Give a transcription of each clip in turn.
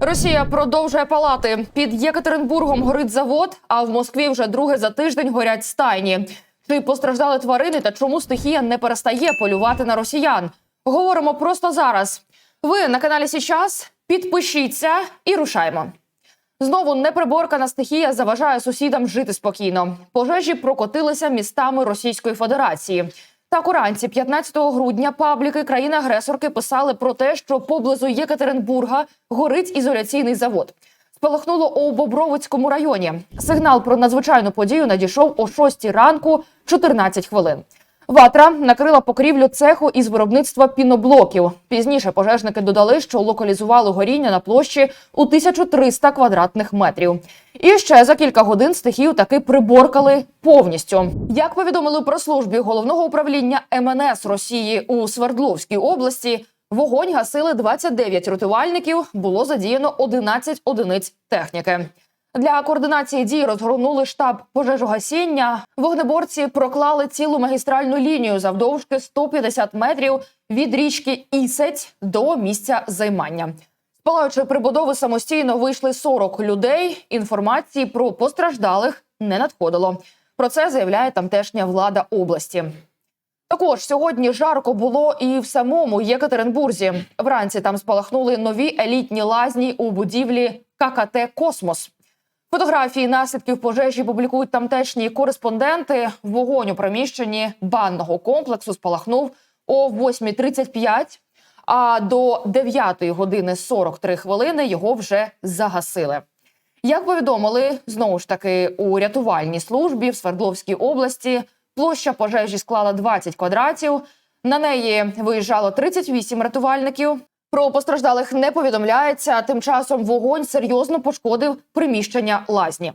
Росія продовжує палати. Під Єкатеринбургом горить завод, а в Москві вже друге за тиждень горять стайні. Чи постраждали тварини та чому стихія не перестає полювати на росіян? Говоримо просто зараз. Ви на каналі Січас. Підпишіться і рушаймо. Знову неприборкана стихія заважає сусідам жити спокійно. Пожежі прокотилися містами Російської Федерації. Так уранці, 15 грудня, пабліки країни-агресорки писали про те, що поблизу Єкатеринбурга горить ізоляційний завод. Спалахнуло у Бобровицькому районі. Сигнал про надзвичайну подію надійшов о 6 ранку 14 хвилин. Ватра накрила покрівлю цеху із виробництва піноблоків. Пізніше пожежники додали, що локалізували горіння на площі у 1300 квадратних метрів. І ще за кілька годин стихію таки приборкали повністю. Як повідомили про службі головного управління МНС Росії у Свердловській області, вогонь гасили 29 рятувальників, було задіяно 11 одиниць техніки. Для координації дій розгорнули штаб пожежогасіння. Вогнеборці проклали цілу магістральну лінію завдовжки 150 метрів від річки Ісець до місця займання. З палаючої прибудови самостійно вийшли 40 людей. Інформації про постраждалих не надходило. Про це заявляє тамтешня влада області. Також сьогодні жарко було і в самому Єкатеринбурзі. Вранці там спалахнули нові елітні лазні у будівлі ККТ Космос. Фотографії наслідків пожежі публікують тамтешні кореспонденти. Вогонь у приміщенні банного комплексу спалахнув о 8.35, а до 9 години 43 хвилини його вже загасили. Як повідомили знову ж таки у рятувальній службі в Свердловській області, площа пожежі склала 20 квадратів. На неї виїжджало 38 рятувальників. Про постраждалих не повідомляється. Тим часом вогонь серйозно пошкодив приміщення лазні.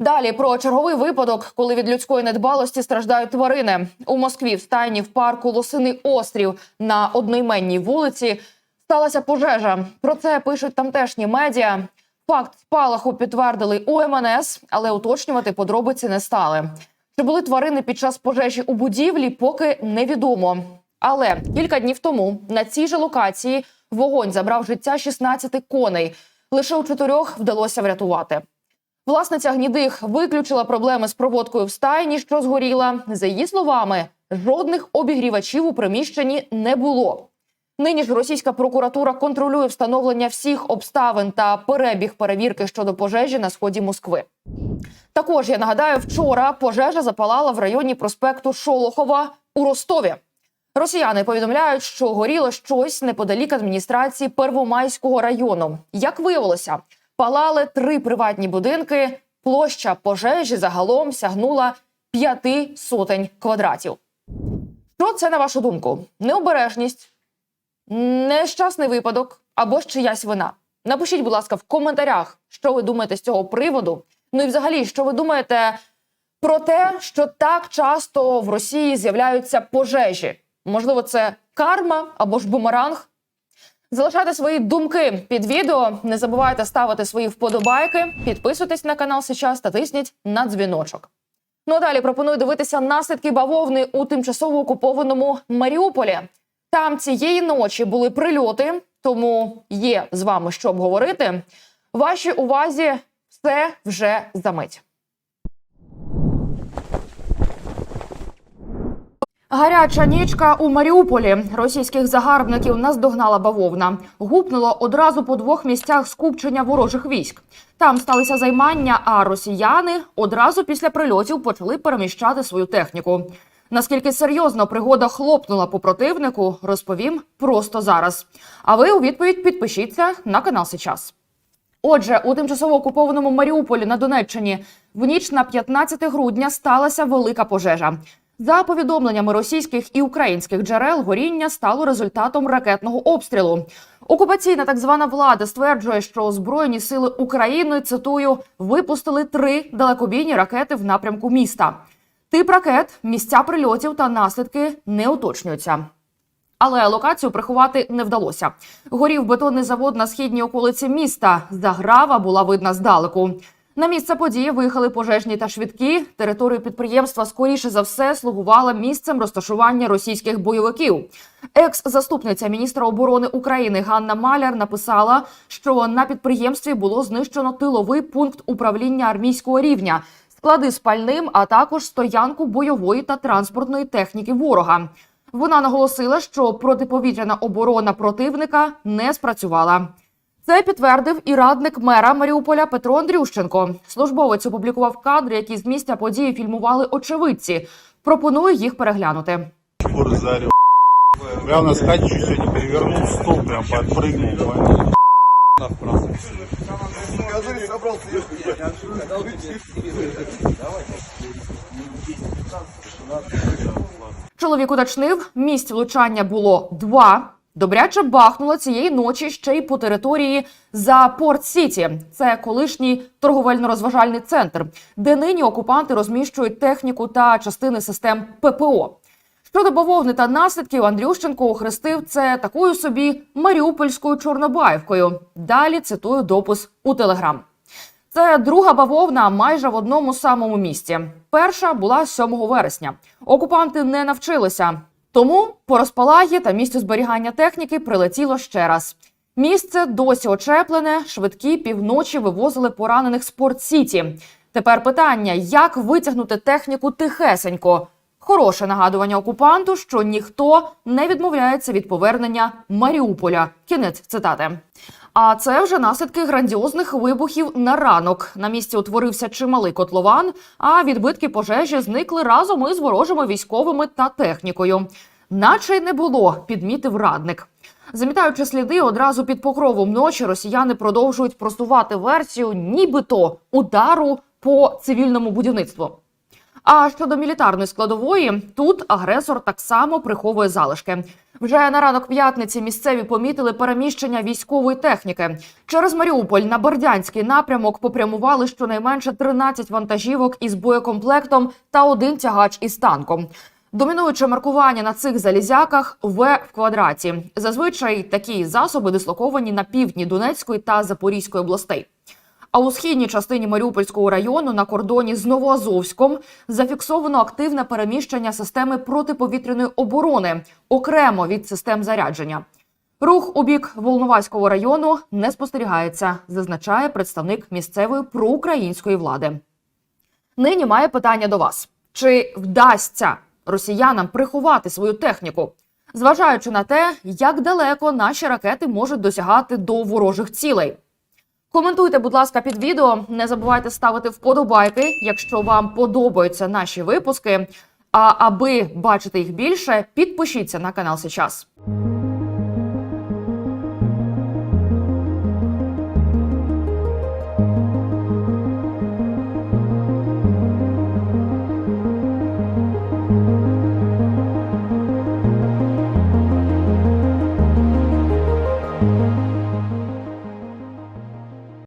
Далі про черговий випадок, коли від людської недбалості страждають тварини у Москві в стайні в парку Лосиний острів на одноіменній вулиці сталася пожежа. Про це пишуть тамтешні медіа. Факт спалаху підтвердили у МНС, але уточнювати подробиці не стали. Чи були тварини під час пожежі у будівлі, поки невідомо. Але кілька днів тому на цій же локації вогонь забрав життя 16 коней. Лише у чотирьох вдалося врятувати. Власниця гнідих виключила проблеми з проводкою в стайні, що згоріла. За її словами, жодних обігрівачів у приміщенні не було. Нині ж російська прокуратура контролює встановлення всіх обставин та перебіг перевірки щодо пожежі на сході Москви. Також я нагадаю, вчора пожежа запалала в районі проспекту Шолохова у Ростові. Росіяни повідомляють, що горіло щось неподалік адміністрації Первомайського району. Як виявилося, палали три приватні будинки. Площа пожежі загалом сягнула п'яти сотень квадратів. Що це на вашу думку? Необережність, нещасний випадок або ж чиясь вина? Напишіть, будь ласка, в коментарях, що ви думаєте з цього приводу. Ну і взагалі, що ви думаєте про те, що так часто в Росії з'являються пожежі? Можливо, це карма або ж бумеранг. Залишайте свої думки під відео. Не забувайте ставити свої вподобайки, підписуйтесь на канал сейчас та тисніть на дзвіночок. Ну а далі пропоную дивитися наслідки бавовни у тимчасово окупованому Маріуполі. Там цієї ночі були прильоти, тому є з вами що обговорити. Вашій увазі все вже за мить. Гаряча нічка у Маріуполі. Російських загарбників наздогнала бавовна. Гупнуло одразу по двох місцях скупчення ворожих військ. Там сталися займання, а росіяни одразу після прильотів почали переміщати свою техніку. Наскільки серйозно пригода хлопнула по противнику, розповім просто зараз. А ви у відповідь підпишіться на канал Сейчас. Отже, у тимчасово окупованому Маріуполі на Донеччині в ніч на 15 грудня сталася велика пожежа. За повідомленнями російських і українських джерел, горіння стало результатом ракетного обстрілу. Окупаційна так звана влада стверджує, що збройні сили України цитую випустили три далекобійні ракети в напрямку міста. Тип ракет, місця прильотів та наслідки не уточнюються. Але локацію приховати не вдалося. Горів бетонний завод на східній околиці міста. Заграва була видна здалеку. На місце події виїхали пожежні та швидкі. Територію підприємства скоріше за все слугувала місцем розташування російських бойовиків. Екс-заступниця міністра оборони України Ганна Маляр написала, що на підприємстві було знищено тиловий пункт управління армійського рівня, склади з пальним, а також стоянку бойової та транспортної техніки ворога. Вона наголосила, що протиповітряна оборона противника не спрацювала. Це підтвердив і радник мера Маріуполя Петро Андрющенко. Службовець опублікував кадри, які з місця події фільмували очевидці. Пропоную їх переглянути. Прямо на скате чуть сегодня перевернул стол, прям подпрыгнул. Чоловік уточнив, місць влучання було два. Добряче бахнуло цієї ночі ще й по території за Порт Сіті. Це колишній торговельно-розважальний центр, де нині окупанти розміщують техніку та частини систем ППО. Щодо бавовни та наслідків, Андрющенко охрестив це такою собі маріупольською чорнобаївкою. Далі цитую допис у телеграм. Це друга бавовна майже в одному самому місці. Перша була 7 вересня. Окупанти не навчилися. Тому по розпалагі та місцю зберігання техніки прилетіло ще раз. Місце досі очеплене. Швидкі півночі вивозили поранених з Порт Сіті. Тепер питання: як витягнути техніку тихесенько? Хороше нагадування окупанту, що ніхто не відмовляється від повернення Маріуполя. Кінець цитати. А це вже наслідки грандіозних вибухів на ранок. На місці утворився чималий котлован, а відбитки пожежі зникли разом із ворожими військовими та технікою. Наче й не було, підмітив радник. Замітаючи сліди, одразу під покровом ночі росіяни продовжують просувати версію, нібито удару по цивільному будівництву. А щодо мілітарної складової, тут агресор так само приховує залишки. Вже на ранок п'ятниці місцеві помітили переміщення військової техніки. Через Маріуполь на Бердянський напрямок попрямували щонайменше 13 вантажівок із боєкомплектом та один тягач із танком. Домінуюче маркування на цих залізяках В в квадраті. Зазвичай такі засоби дислоковані на півдні Донецької та Запорізької областей. А у східній частині Маріупольського району на кордоні з Новоазовськом зафіксовано активне переміщення системи протиповітряної оборони окремо від систем зарядження. Рух у бік Волноваського району не спостерігається, зазначає представник місцевої проукраїнської влади. Нині має питання до вас: чи вдасться росіянам приховати свою техніку, зважаючи на те, як далеко наші ракети можуть досягати до ворожих цілей? Коментуйте, будь ласка, під відео. Не забувайте ставити вподобайки, якщо вам подобаються наші випуски. А аби бачити їх більше, підпишіться на канал сейчас.